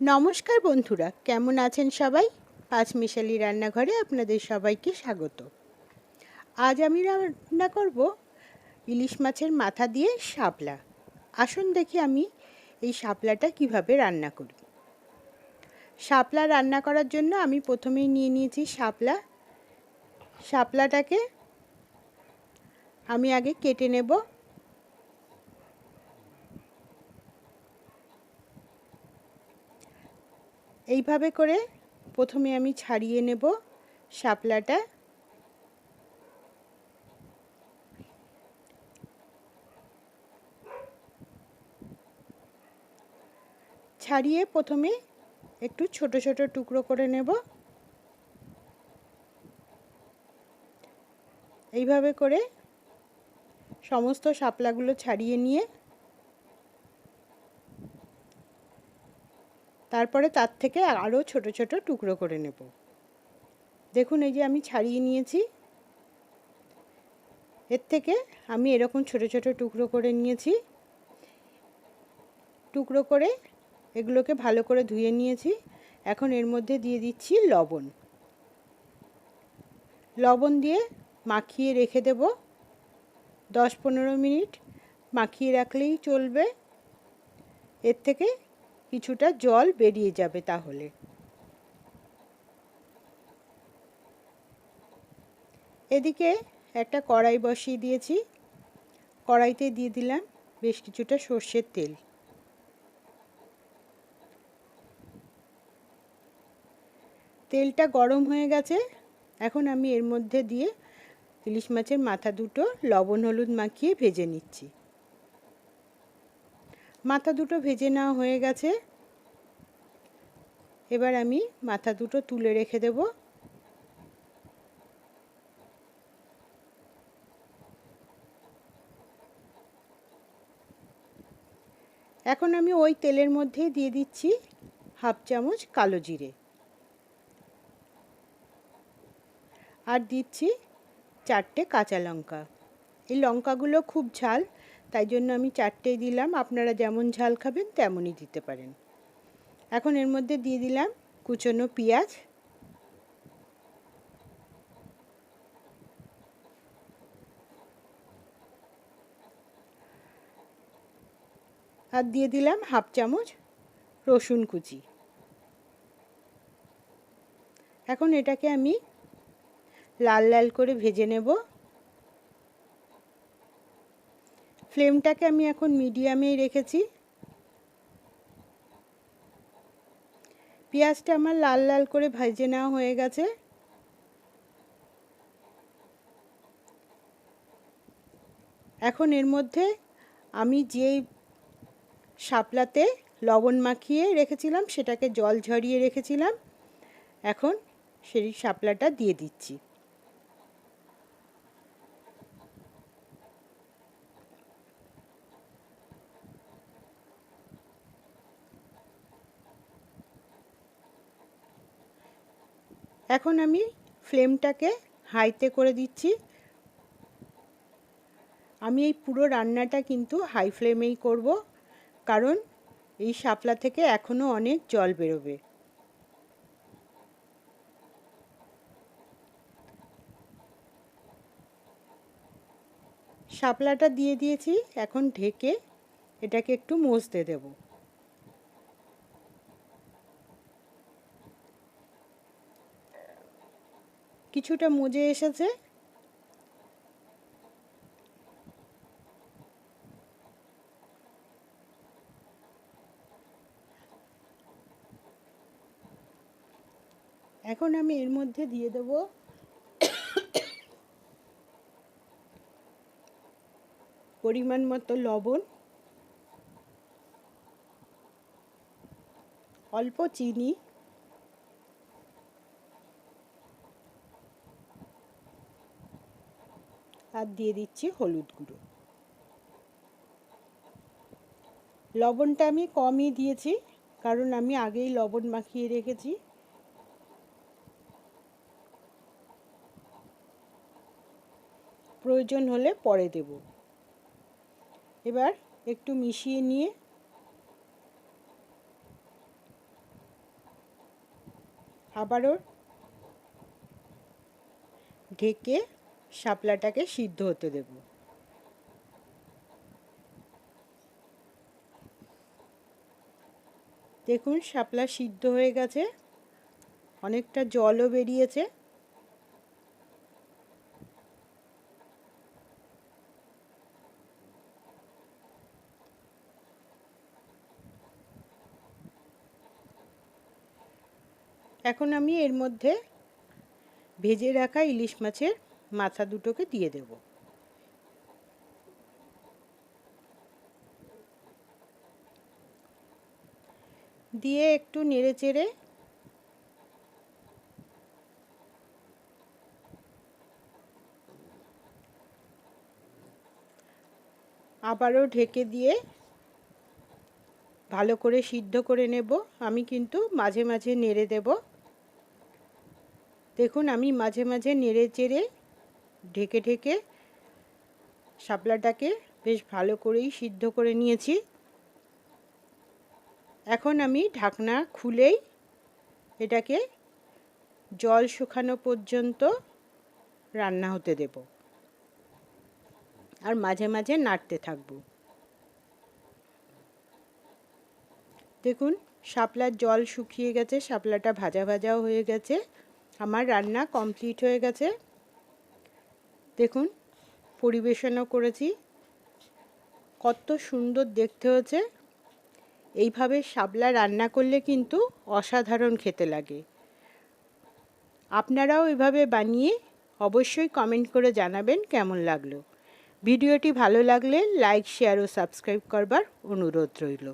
নমস্কার বন্ধুরা, কেমন আছেন সবাই? পাঁচ মিশালি রান্নাঘরে আপনাদের সবাইকে স্বাগত। আজ আমি রান্না করব ইলিশ মাছের মাথা দিয়ে শাপলা। আসুন দেখি আমি এই শাপলাটা কীভাবে রান্না করি শাপলা রান্না করার জন্য আমি প্রথমেই নিয়ে নিয়েছি শাপলা। শাপলাটাকে আমি আগে কেটে নেব। এইভাবে করে প্রথমে আমি ছাড়িয়ে নেব শাপলাটা। ছাড়িয়ে প্রথমে একটু ছোট ছোট টুকরো করে নেব। এইভাবে করে সমস্ত শাপলাগুলো ছাড়িয়ে নিয়ে তারপরে তার থেকে আরও ছোট ছোট টুকরো করে নেব। দেখুন, এই যে আমি ছাড়িয়ে নিয়েছি। এর থেকে আমি এরকম ছোট ছোট টুকরো করে নিয়েছি। টুকরো করে এগুলোকে ভালো করে ধুয়ে নিয়েছি। এখন এর মধ্যে দিয়ে দিচ্ছি লবণ। লবণ দিয়ে মাখিয়ে রেখে দেব। দশ পনেরো মিনিট মাখিয়ে রাখলেই চলবে। এর থেকে কিছুটা জল বেরিয়ে যাবে তাহলে। এদিকে একটা কড়াই বসিয়ে দিয়েছি। কড়াইতে দিয়ে দিলাম বেশ কিছুটা সর্ষের তেল। তেলটা গরম হয়ে গেছে। এখন আমি এর মধ্যে দিয়ে ইলিশ মাছের মাথা দুটো লবণ হলুদ মাখিয়ে ভেজে নিচ্ছি। মাথা দুটো ভেজে নেওয়া হয়ে গেছে। এবার আমি মাথা দুটো তুলে রেখে দেব। এখন আমি ওই তেলের মধ্যেই দিয়ে দিচ্ছি হাফ চামচ কালো জিরে। আর দিচ্ছি চারটে কাঁচা লঙ্কা। এই লঙ্কাগুলো খুব ঝাল তাই জন্য আমি চারটেই দিলাম। আপনারা যেমন ঝাল খাবেন, তেমনই দিতে পারেন। এখন এর মধ্যে দিয়ে দিলাম কুচনো পেঁয়াজ। আর দিয়ে দিলাম হাফ চামচ রসুন কুচি। এখন এটাকে আমি লাল লাল করে ভেজে নেব। ফ্লেমটাকে আমি এখন মিডিয়ামেই রেখেছি। পেঁয়াজটা আমার লাল লাল করে ভেজে নেওয়া হয়ে গেছে। এখন এর মধ্যে আমি যে শাপলাতে লবণ মাখিয়ে রেখেছিলাম, সেটাকে জল ঝরিয়ে রেখেছিলাম। এখন সেই শাপলাটা দিয়ে দিচ্ছি। এখন আমি ফ্লেমটাকে হাইতে করে দিচ্ছি। আমি এই পুরো রান্নাটা কিন্তু হাই ফ্লেমেই করব, কারণ এই শাপলা থেকে এখনও অনেক জল বেরোবে। শাপলাটা দিয়ে দিয়েছি, এখন ঢেকে এটাকে একটু মজতে দেবো। কিছুটা মজে এসেছে। এখন আমি এর মধ্যে দিয়ে দেব। পরিমাণ মতো লবণ। অল্প চিনি। আর দিয়ে দিচ্ছি হলুদ গুঁড়ো। লবণটা আমি কমই দিয়েছি, কারণ আমি আগেই লবণ মাখিয়ে রেখেছি। প্রয়োজন হলে পরে দেব। এবার একটু মিশিয়ে নিয়ে আবারও ঢেকে শাপলাটাকে সিদ্ধ হতে দেব। দেখুন, শাপলা সিদ্ধ হয়ে গেছে। অনেকটা জলও বেরিয়েছে। এখন আমি এর মধ্যে ভেজে রাখা ইলিশ মাছের মাথা দুটোকে দিয়ে দেব। দিয়ে একটু নেড়ে চেড়ে আবারও ঢেকে দিয়ে ভালো করে সিদ্ধ করে নেব। আমি কিন্তু মাঝে মাঝে নেড়ে দেব। দেখুন, আমি মাঝে মাঝে নেড়ে চেড়ে ঢেকে ঢেকে শাপলাটাকে বেশ ভালো করেই সিদ্ধ করে নিয়েছি। এখন আমি ঢাকনা খুলেই এটাকে জল শুকানো পর্যন্ত রান্না হতে দেব। আর মাঝে মাঝে নাড়তে থাকব। দেখুন, শাপলার জল শুকিয়ে গেছে, শাপলাটা ভাজা ভাজাও হয়ে গেছে, আমার রান্না কমপ্লিট হয়ে গেছে। দেখুন, পরিবেশনও করেছি। কত সুন্দর দেখতে হয়েছে। এইভাবে শাপলা রান্না করলে কিন্তু অসাধারণ খেতে লাগে। আপনারাও এভাবে বানিয়ে অবশ্যই কমেন্ট করে জানাবেন কেমন লাগল। ভিডিওটি ভালো লাগলে লাইক শেয়ার ও সাবস্ক্রাইব করবার অনুরোধ রইল।